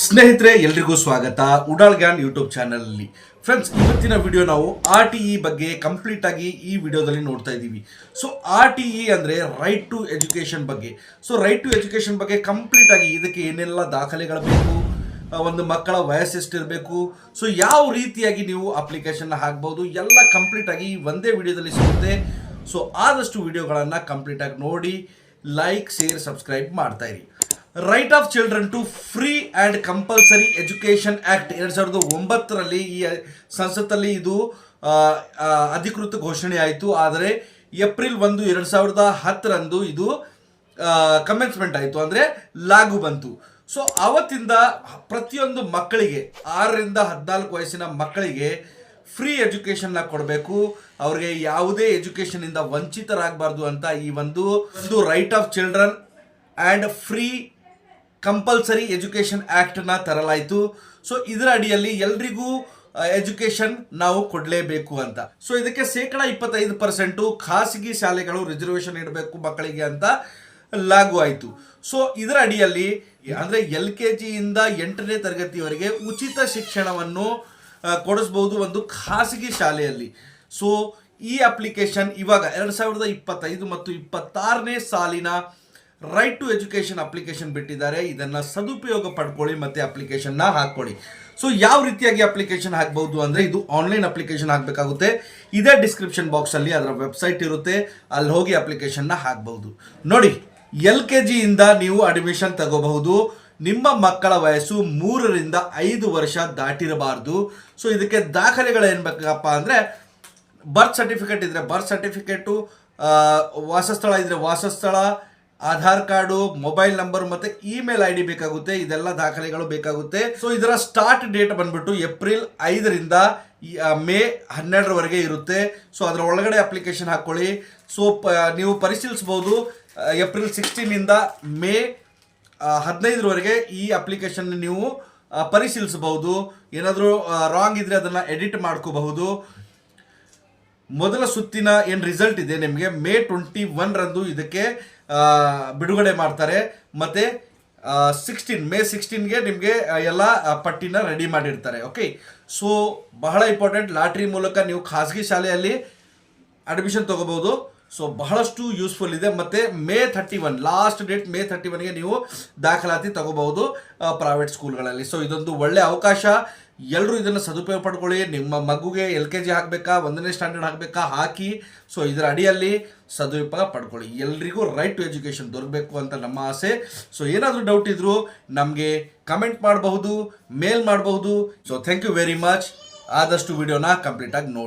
ಸ್ನೇಹಿತರೆ, ಎಲ್ರಿಗೂ ಸ್ವಾಗತ ಉಡಾಳ್ ಗ್ಯಾನ್ ಯೂಟ್ಯೂಬ್ ಚಾನಲಲ್ಲಿ. ಫ್ರೆಂಡ್ಸ್ ಇವತ್ತಿನ ವಿಡಿಯೋ ನಾವು ಆರ್ ಟಿ ಇ ಬಗ್ಗೆ ಕಂಪ್ಲೀಟ್ ಆಗಿ ಈ ವಿಡಿಯೋದಲ್ಲಿ ನೋಡ್ತಾ ಇದ್ದೀವಿ. ಸೊ ಆರ್ ಟಿ ಇ ಅಂದರೆ ರೈಟ್ ಟು ಎಜುಕೇಷನ್ ಬಗ್ಗೆ. ಸೊ ರೈಟ್ ಟು ಎಜುಕೇಷನ್ ಬಗ್ಗೆ ಕಂಪ್ಲೀಟ್ ಆಗಿ ಇದಕ್ಕೆ ಏನೆಲ್ಲ ದಾಖಲೆಗಳು ಬೇಕು? ಒಂದು ಮಕ್ಕಳ ವಯಸ್ಸು ಎಷ್ಟಿರಬೇಕು? ಸೊ ಯಾವ ರೀತಿಯಾಗಿ ನೀವು ಅಪ್ಲಿಕೇಶನ್ ಹಾಕ್ಬೋದು? ಎಲ್ಲ ಕಂಪ್ಲೀಟ್ ಆಗಿ ಒಂದೇ ವಿಡಿಯೋದಲ್ಲಿ ಸಿಗುತ್ತೆ. ಸೊ ಆದಷ್ಟು ವಿಡಿಯೋಗಳನ್ನು ಕಂಪ್ಲೀಟ್ ಆಗಿ ನೋಡಿ ಲೈಕ್ ಶೇರ್ ಸಬ್ಸ್ಕ್ರೈಬ್ ಮಾಡ್ತಾ ಇರಿ. Right of children to free and compulsory education act ಎರಡು ಸಾವಿರದ ಒಂಬತ್ತರಲ್ಲಿ ಈ ಸಂಸತ್ತಲ್ಲಿ ಇದು ಅಧಿಕೃತ ಘೋಷಣೆ ಆಯಿತು. ಆದರೆ ಏಪ್ರಿಲ್ ಒಂದು ಎರಡು ಸಾವಿರದ ಹತ್ತರಂದು ಇದು ಕಮೆನ್ಸ್ಮೆಂಟ್ ಆಯಿತು. ಅಂದರೆ ಲಾಗು ಬಂತು. ಸೊ ಅವತ್ತಿಂದ ಪ್ರತಿಯೊಂದು ಮಕ್ಕಳಿಗೆ, ಆರರಿಂದ ಹದಿನಾಲ್ಕು ವಯಸ್ಸಿನ ಮಕ್ಕಳಿಗೆ ಫ್ರೀ ಎಜುಕೇಷನ್ನ ಕೊಡಬೇಕು. ಅವ್ರಿಗೆ ಯಾವುದೇ ಎಜುಕೇಷನಿಂದ ವಂಚಿತರಾಗಬಾರ್ದು ಅಂತ ಈ ಒಂದು right of children and free compulsory education ಆ್ಯಕ್ಟನ್ನ ತರಲಾಯಿತು. ಸೊ ಇದರ ಅಡಿಯಲ್ಲಿ ಎಲ್ರಿಗೂ ಎಜುಕೇಷನ್ ನಾವು ಕೊಡಲೇಬೇಕು ಅಂತ. ಸೊ ಇದಕ್ಕೆ ಶೇಕಡ ಇಪ್ಪತ್ತೈದು ಪರ್ಸೆಂಟು ಖಾಸಗಿ ಶಾಲೆಗಳು ರಿಸರ್ವೇಷನ್ ಇಡಬೇಕು ಮಕ್ಕಳಿಗೆ ಅಂತ ಲಾಗು ಆಯಿತು. ಸೊ ಇದರ ಅಡಿಯಲ್ಲಿ, ಅಂದರೆ ಎಲ್ ಕೆ ಜಿಯಿಂದ ಎಂಟನೇ ತರಗತಿಯವರೆಗೆ ಉಚಿತ ಶಿಕ್ಷಣವನ್ನು ಕೊಡಿಸ್ಬೋದು ಒಂದು ಖಾಸಗಿ ಶಾಲೆಯಲ್ಲಿ. ಸೊ ಈ ಅಪ್ಲಿಕೇಶನ್ ಇವಾಗ ಎರಡು ಸಾವಿರದ ಇಪ್ಪತ್ತೈದು ಮತ್ತು ಇಪ್ಪತ್ತಾರನೇ ಸಾಲಿನ ರೈಟ್ ಟು ಎಜುಕೇಷನ್ ಅಪ್ಲಿಕೇಶನ್ ಬಿಟ್ಟಿದ್ದಾರೆ. ಇದನ್ನು ಸದುಪಯೋಗ ಪಡ್ಕೊಳ್ಳಿ ಮತ್ತು ಅಪ್ಲಿಕೇಶನ್ನ ಹಾಕ್ಕೊಳ್ಳಿ. ಸೊ ಯಾವ ರೀತಿಯಾಗಿ ಅಪ್ಲಿಕೇಶನ್ ಹಾಕ್ಬೋದು ಅಂದರೆ ಇದು ಆನ್ಲೈನ್ ಅಪ್ಲಿಕೇಶನ್ ಹಾಕಬೇಕಾಗುತ್ತೆ. ಇದೇ ಡಿಸ್ಕ್ರಿಪ್ಷನ್ ಬಾಕ್ಸಲ್ಲಿ ಅದರ ವೆಬ್ಸೈಟ್ ಇರುತ್ತೆ. ಅಲ್ಲಿ ಹೋಗಿ ಅಪ್ಲಿಕೇಶನ್ನ ಹಾಕ್ಬೋದು ನೋಡಿ, ಎಲ್ ಕೆ ಜಿಯಿಂದ ನೀವು ಅಡ್ಮಿಷನ್ ತಗೋಬಹುದು. ನಿಮ್ಮ ಮಕ್ಕಳ ವಯಸ್ಸು ಮೂರರಿಂದ ಐದು ವರ್ಷ ದಾಟಿರಬಾರ್ದು. ಸೊ ಇದಕ್ಕೆ ದಾಖಲೆಗಳು ಏನು ಬೇಕಪ್ಪ ಅಂದರೆ ಬರ್ತ್ ಸರ್ಟಿಫಿಕೇಟ್ ಇದ್ರೆ ಬರ್ತ್ ಸರ್ಟಿಫಿಕೇಟು ವಾಸಸ್ಥಳ ಇದ್ರೆ ವಾಸಸ್ಥಳ ಆಧಾರ್ ಕಾರ್ಡು, ಮೊಬೈಲ್ ನಂಬರ್ ಮತ್ತೆ ಇಮೇಲ್ ಐ ಡಿ ಬೇಕಾಗುತ್ತೆ. ಇದೆಲ್ಲ ದಾಖಲೆಗಳು ಬೇಕಾಗುತ್ತೆ. ಸೊ ಇದರ ಸ್ಟಾರ್ಟ್ ಡೇಟ್ ಬಂದ್ಬಿಟ್ಟು ಏಪ್ರಿಲ್ ಐದರಿಂದ ಮೇ ಹನ್ನೆರಡರವರೆಗೆ ಇರುತ್ತೆ. ಸೊ ಅದರ ಒಳಗಡೆ ಅಪ್ಲಿಕೇಶನ್ ಹಾಕ್ಕೊಳ್ಳಿ ಸೊ ನೀವು ಪರಿಶೀಲಿಸ್ಬೋದು ಏಪ್ರಿಲ್ ಸಿಕ್ಸ್ಟೀನಿಂದ ಮೇ ಹದಿನೈದರವರೆಗೆ ಈ ಅಪ್ಲಿಕೇಶನ್ ನೀವು ಪರಿಶೀಲಿಸಬಹುದು. ಏನಾದರೂ ರಾಂಗ್ ಇದ್ರೆ ಅದನ್ನು ಎಡಿಟ್ ಮಾಡ್ಕೋಬಹುದು. ಮೊದಲ ಸುತ್ತಿನ ಏನು ರಿಸಲ್ಟ್ ಇದೆ ನಿಮಗೆ? ಮೇ ಟ್ವೆಂಟಿ ಒನ್ರಂದು ಇದಕ್ಕೆ ಬಿಡುಗಡೆ ಮಾಡ್ತಾರೆ. ಮತ್ತು ಸಿಕ್ಸ್ಟೀನ್ ಮೇ ಸಿಕ್ಸ್ಟೀನ್ಗೆ ನಿಮಗೆ ಎಲ್ಲ ಪಟ್ಟಿನ ರೆಡಿ ಮಾಡಿರ್ತಾರೆ. ಓಕೆ ಸೊ ಬಹಳ ಇಂಪಾರ್ಟೆಂಟ್ ಲಾಟ್ರಿ ಮೂಲಕ ನೀವು ಖಾಸಗಿ ಶಾಲೆಯಲ್ಲಿ ಅಡ್ಮಿಷನ್ ತೊಗೋಬೋದು ಸೊ ಬಹಳಷ್ಟು ಯೂಸ್ಫುಲ್ ಇದೆ. ಮತ್ತು May thirty one last date May thirty ಒನ್ಗೆ ನೀವು ದಾಖಲಾತಿ ತಗೋಬಹುದು ಪ್ರೈವೇಟ್ ಸ್ಕೂಲ್ಗಳಲ್ಲಿ ಸೊ ಇದೊಂದು ಒಳ್ಳೆ ಅವಕಾಶ. ಎಲ್ಲರೂ ಇದನ್ನು ಸದುಪಯೋಗ ಪಡ್ಕೊಳ್ಳಿ. ನಿಮ್ಮ ಮಗುಗೆ ಎಲ್ ಕೆ ಜಿ ಹಾಕಬೇಕಾ, ಒಂದನೇ ಸ್ಟ್ಯಾಂಡರ್ಡ್ ಹಾಕಬೇಕಾ ಹಾಕಿ, ಸೊ ಇದರ ಅಡಿಯಲ್ಲಿ ಸದುಪಯೋಗ ಪಡ್ಕೊಳ್ಳಿ. ಎಲ್ರಿಗೂ ರೈಟ್ ಟು ಎಜುಕೇಷನ್ ದೊರಕಬೇಕು ಅಂತ ನಮ್ಮ ಆಸೆ. ಸೊ ಏನಾದರೂ ಡೌಟ್ ಇದ್ದರೂ ನಮಗೆ ಕಮೆಂಟ್ ಮಾಡಬಹುದು ಮೇಲ್ ಮಾಡಬಹುದು. So thank you very much ಆದಷ್ಟು ವಿಡಿಯೋನ ಕಂಪ್ಲೀಟಾಗಿ ನೋಡಿ.